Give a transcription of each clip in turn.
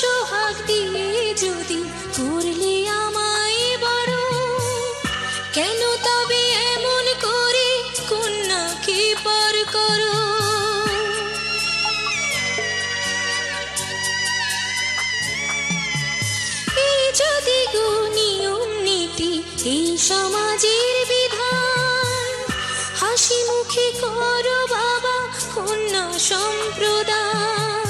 সোহাগ দিয়ে যদি করলে আমায় বড়? কেন তবে এমন করে কন্যাকে পার করো? যদি গো নিয়ম নীতি এই সমাজের বিধান, হাসি মুখে করো বাবা কন্যা সম্প্রদান।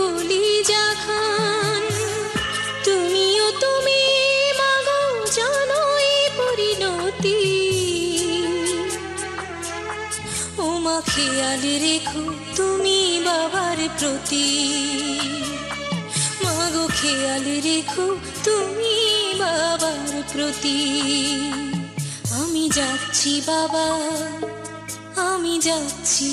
কেউ কলি খান তুমিও তুমি, মাগো জানো পরিণতি। ও মা খেয়াল রেখো তুমি বাবার প্রতি। মাগো খেয়াল রেখো তুমি বাবার প্রতি। আমি যাচ্ছি বাবা, আমি যাচ্ছি।